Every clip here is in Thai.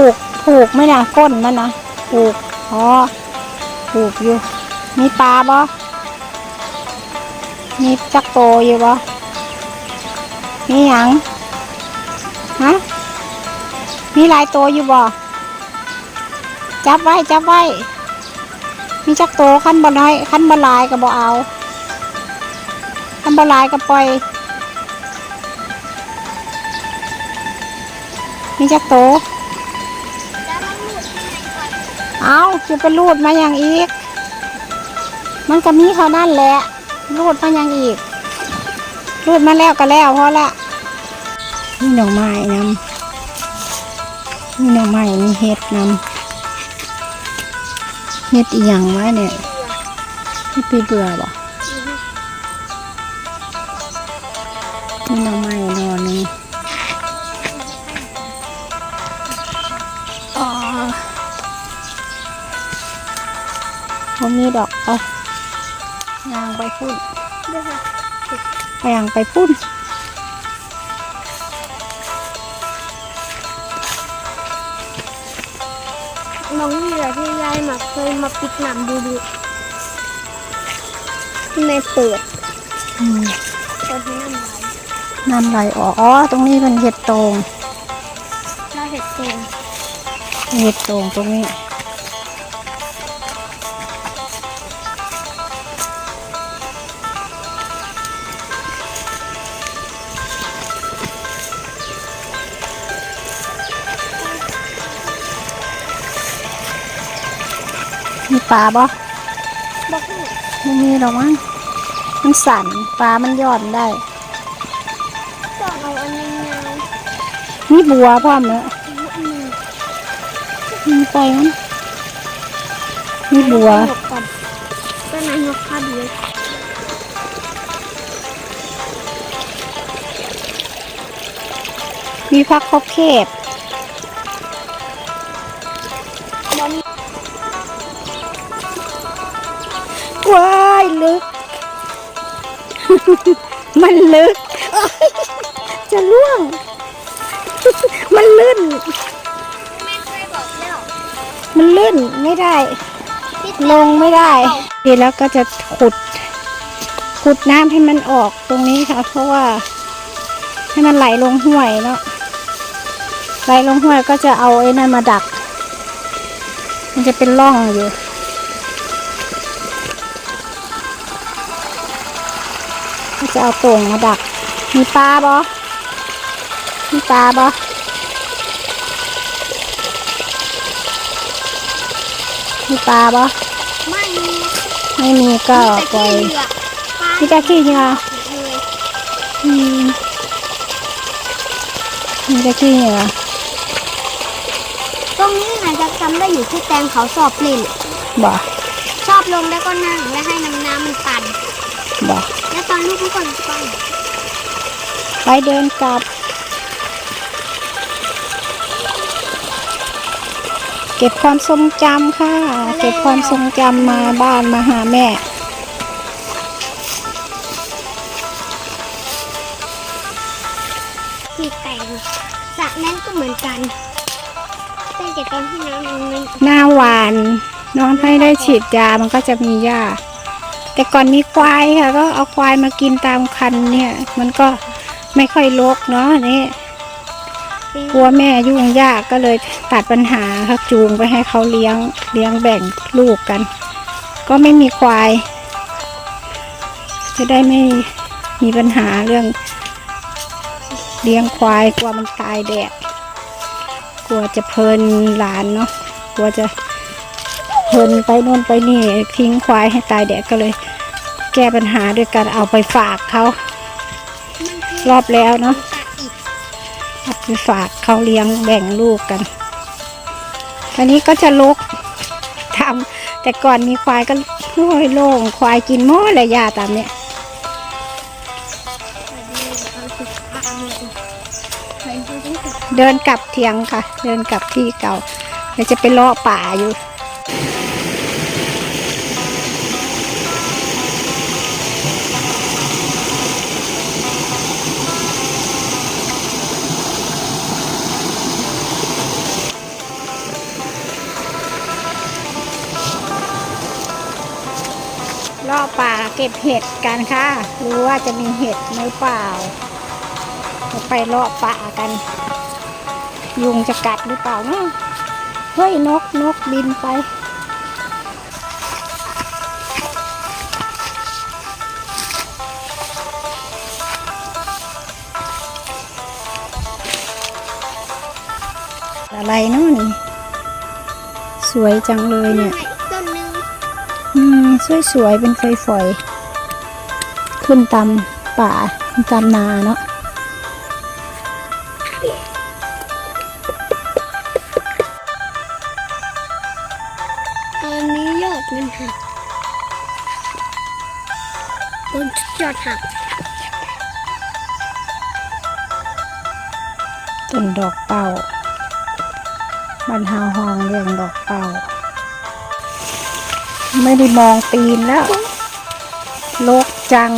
ูกผูกไหมนะก้นมันนะปลูกอ๋อปลูกอยู่ มีปลาบ่มีจักโตอยู่บ่มีหยังฮะมีหลายโตอยู่บ่จับไว้จับไว้มีจักโตขั้นบ่น้อยขั้นบ่ลายก็บ่เอาขั้นบ่ลายก็ปล่อยมีจักโต เอาจะไปรูดมาอย่างอีก มันก็มีเท่านั้นแหละ รูดมาอย่างอีก รูดมาแล้วก็แล้วพอละมีดอกไม้นำมีดอกไม้มีเห็ดนำเห็ดอีหยังไว้เนี่ยที่ปีเบื่อบ่มีดอกไม้ ผมมีดอกไปยางไปพุ่นไปยางไปพุ่นน้องเหลือที่ยายมาเคยมาปิดหนำดูดูในเปิดอืมเปิดให้น้ำลายน้ำไหลออกอ๋อตรงนี้เป็นเห็ดโตงเราเห็ดเองเห็ดโตงตรงนี้ มีปลาบ่บอกให้ไม่มีหรอกมั้งมันสั่นปลามันย่อนได้จองเอาอันนี้ยาวมีบัวพร้อมเนอะอีกอันหนึ่งมีไปมันมีบัวหกก่อนก็นายกพาดีเลยมีพักครบเขบบ ว้ายลึก มันลึก จะล่วง มันลื่น มันลื่นไม่ได้ ลงไม่ได้ทีแล้วก็จะขุด ขุดน้ำให้มันออกตรงนี้ค่ะ เพราะว่า ให้มันไหลลงห้วยเนาะไหลลงห้วยก็จะเอาไอ้นั่นมาดัก มันจะเป็นร่องอยู่ ก็จะเอาโต่งมาดัก มีปลาบอมีปลาบอมีปลาบอไม่มีไม่มีก็ปล่อยมีแต่ขี้เหลือปลามีแต่ขี้เหงื่อเลยอืมมีแต่ขี้เหงื่อตรงนี้นายจะจำได้อยู่ที่แตงเขาสอบเล่นบ่ชอบลงแล้วก็นั่งและให้น้ำน้ำมันปั่น บ่แล้วตอนลูกทุกคนปั่นไปเดินกลับ เก็บความทรงจำค่ะ เก็บความทรงจำมาบ้านมาหาแม่ที่แต่งสระนั้นก็เหมือนกันตั้งแต่ตอนที่น้ำยังไม่หน้าหวาน น้องไม่ได้ฉีดยามันก็จะมีหญ้า แต่ก่อนมีควายค่ะ ก็เอาควายมากินตามคันเนี่ย มันก็ไม่ค่อยรกเนาะนี่กลัวแม่ยุ่งยากก็เลยตัดปัญหาค่ะจูงไปให้เขาเลี้ยงเลี้ยงแบ่งลูกกัน ก็ไม่มีควาย จะได้ไม่มีปัญหาเรื่อง เลี้ยงควายกลัวมันตายแดดกลัวจะเพลินหลานเนาะกลัวจะ เพลินไปโน่นไปนี่ทิ้งควายให้ตายแดดก็เลย แก้ปัญหาด้วยการเอาไปฝากเขารอบแล้วเนาะเอาไปฝากเขาเลี้ยงแบ่งลูกกันตอนนี้ก็จะลกทำแต่ก่อนมีควายก็โอ้ยโล่งควายกินหม้อเลยยาตามเนี้ยเดินกลับเทียงค่ะ เดินกลับที่เก่าเดี๋ยวจะไปเลาะป่าอยู่ รอบป่าเก็บเห็ดกันค่ะรู้ว่าจะมีเห็ดหรือเปล่าไปรอบป่ากัน ยุงจะกัดหรือเปล่าเนาะเฮ้ยนกนกบินไปอะไรเนาะนี่ สวยจังเลยเนี่ย อีกต้นหนึ่งอืมสวยๆเป็นฝอยๆขึ้นตามป่าตามนาเนาะตอนนี้ยอดมันหักต้นยอดหักต้นดอกเป่าบันหาวหองเรียงดอกเป่า ไม่ได้มองตีนแล้วโลกจัง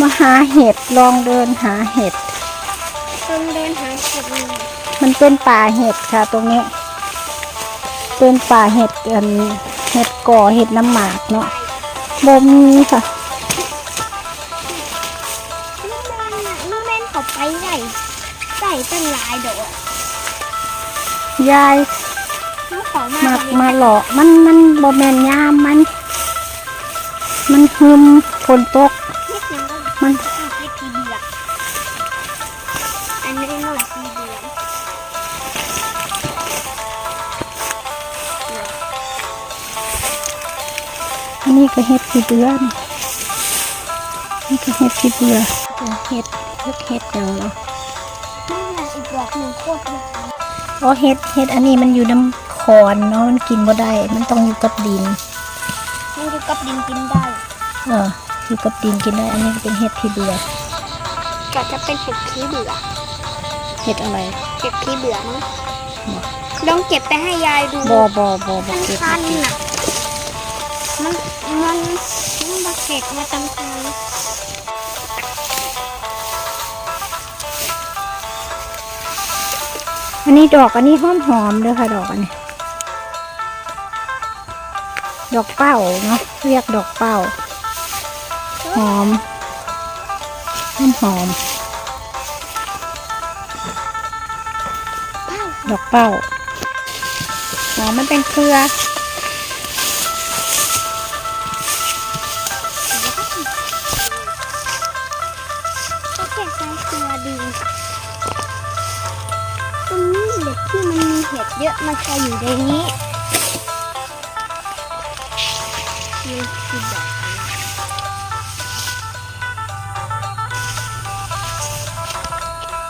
มาหาเห็ดลองเดินหาเห็ดต้องเดินหาเก็บเงินมันเป็นป่าเห็ดค่ะ ตรงนี้ เป็นป่าเห็ดอันเห็ดก่อเห็ดน้ำหมากเนาะบ่มีค่ะลูกแมนน่ะลูกแมนเขาไปไหนใส่ตั้งหลายดอกยาย ลูกขอมามาตรงนี้มาหลอกมันมันบ่แมนยามมัน มันหึมฝนตกเล็กน้อยมันอะเล็กทีเดียวอันนี้หน่อยทีเดียวอันนี้ก็เห็ดขี้เดือนนี่ก็เห็ดขี้เดือเห็ดเลือกเห็ดอย่างเนาะนี่แหละอีกดอกหนึ่งโคตรเลยอ๋อเห็ดเห็ดอันนี้มันอยู่น้ำค อนเนาะมันกินบ่ได้ มันต้องอยู่กับดินมันอยู่กับดินกินได้เอออยู่กับดินกินได้ อันนี้ก็เป็นเห็ดขี้เดือก็จะเป็นเห็ดขี้เบื่อเห็ดอะไรเก็บขี้เบื่อมั้งบ่ลองเก็บไปให้ยายดูบอบอบอบ่มันเก็บคันน่ะมันมันมันมาเก็บมาตำทางอันนี้ดอกอันนี้หอมหอมๆเด้อค่ะดอกอันนี้ ดอกเป้าเนาะเรียกดอกเป้า หอมหอมหอม ดอกเป้าหอมมันเป็นเครือก็แค่ใช้เกลือดีตรงนี้เห็ดที่มันมีเห็ดเยอะมันจะอยู่ในนี้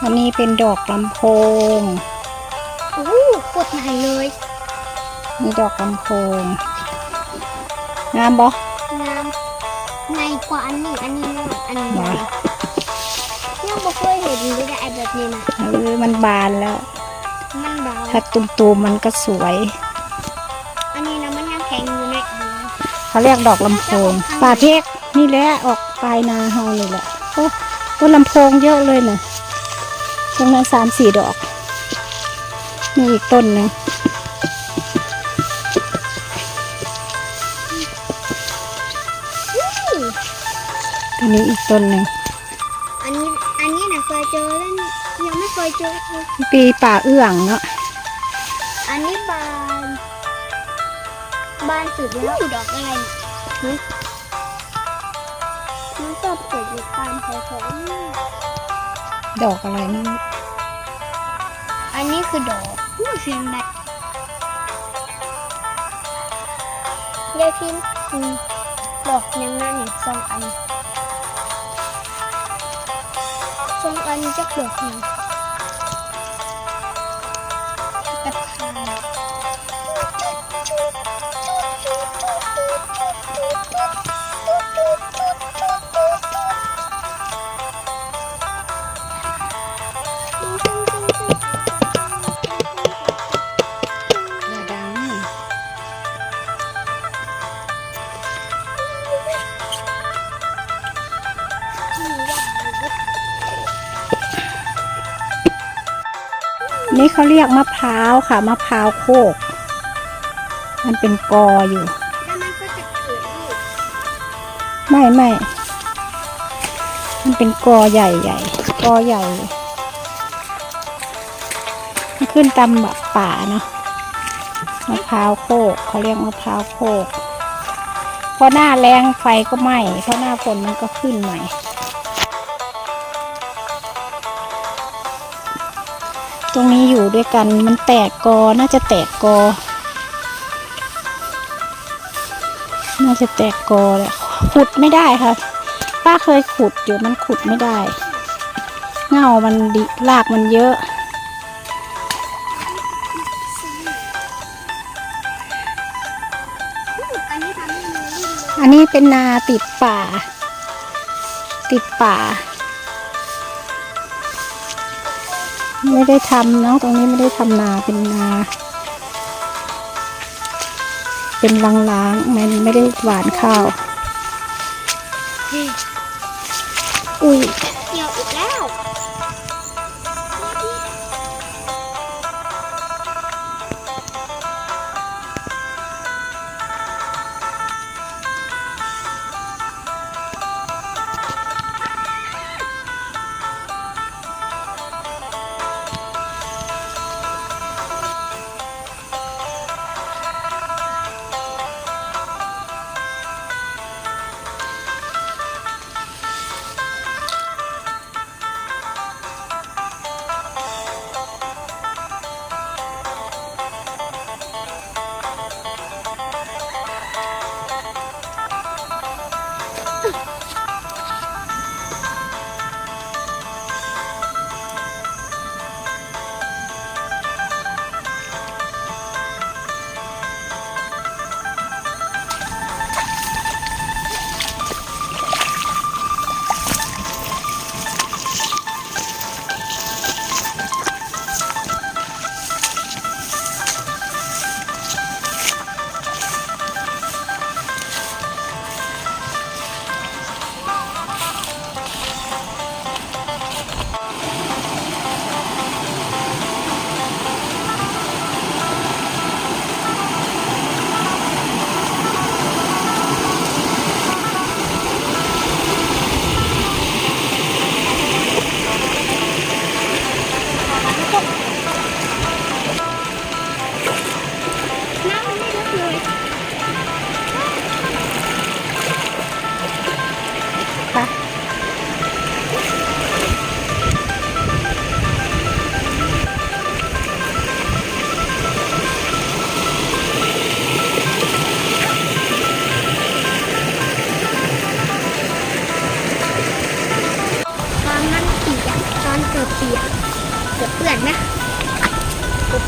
อันนี้เป็นดอกลำโพงโอ้โหโคตรใหญ่เลยนี่ดอกลำโพงงามบ่งามใหญ่กว่าอันนี้อันนี้น้อยอันนี้ใหญ่ว้ายังไม่เคยเห็นเลยนะไอ้แบบนี้นะเออมันบานแล้ว มันเบาถ้าตุ่มๆมันก็สวย อันนี้นะมันยังแข็งอยู่นะเขาเรียกดอกลำโพงป่าเพกนี่แหละออกปลายนาเฮานี่แหละโอ้ต้นลำโพงเยอะเลยนะ ตรงนั้นสามสี่ดอกนี่อีกต้นหนึ่งตัวนี้อีกต้นหนึ่งอันนี้อันนี้นะเคยเจอแล้วนี่ยังไม่เคยเจอเลยปีป่าเอื้องเนาะอันนี้บานบานสุดแล้วดอกอะไรหึมันชอบเกิดอยู่ตามแถวๆนี่ ดอกอะไรนี่อันนี้คือดอกอู้เสียงดังยายพิมพ์อืมดอกยังนั่นนี่สองอันสองอันจะดอกหนึ่ง นี่เขาเรียกมะพร้าวค่ะมะพร้าวโคก มันเป็นกออยู่ ไม่ไม่มันเป็นกอใหญ่ใหญ่กอใหญ่เลยมันขึ้นตามแบบป่าเนาะมะพร้าวโคกเขาเรียกมะพร้าวโคกพอหน้าแรงไฟก็ไหม้พอหน้าฝนมันก็ขึ้นใหม่ รงนี้อยู่ด้วยกันมันแตกกอน่าจะแตกกอ น่าจะแตกกอแหละขุดไม่ได้ค่ะป้าเคยขุดอยู่มันขุดไม่ได้ เงามันดิรากมันเยอะ อันนี้เป็นนาติดป่า ติดป่า ไม่ได้ทำเนาะตรงนี้ไม่ได้ทำนาเป็นนา เป็นล้างๆมันไม่ได้หวานข้าว อุ้ยเกี่ยวอีกแล้ว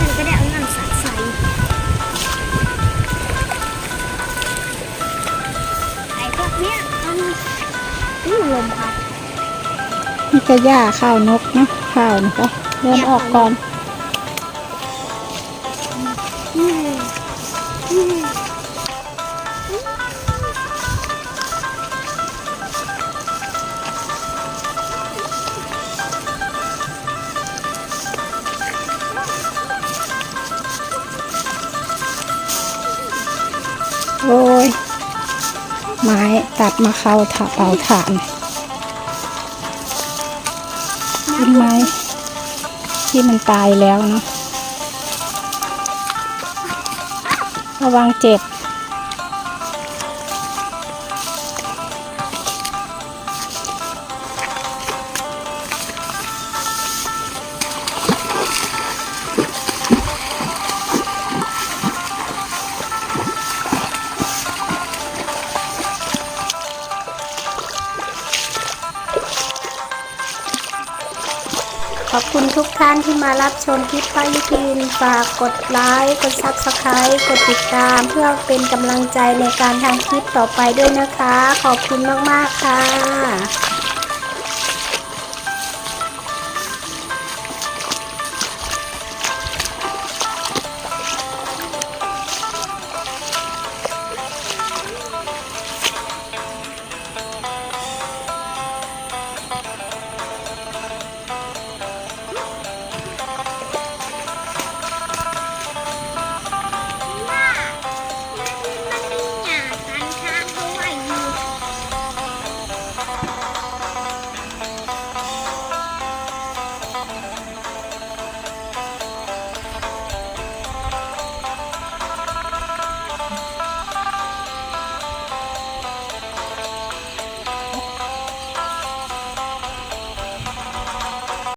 มันก็ได้เอาน้ำสาดใส่ไอ้พวกเนี้ยมันอู้ลมพัด นี่ก็หญ้าข้าวนกเนาะข้าวนะคะเดินออกก่อน โอ้ย ไม้ตัดมาเข้าถาเป่าถานต้นไม้ที่มันตายแล้วเนาะระวังเจ็บ ขอบคุณทุกท่านที่มารับชมคลิปป้ายุพินฝากกดไลค์กดซับสไครต์กดติดตาม เพื่อเป็นกำลังใจในการทำคลิปต่อไปด้วยนะคะ ขอบคุณมาก ๆ ค่ะ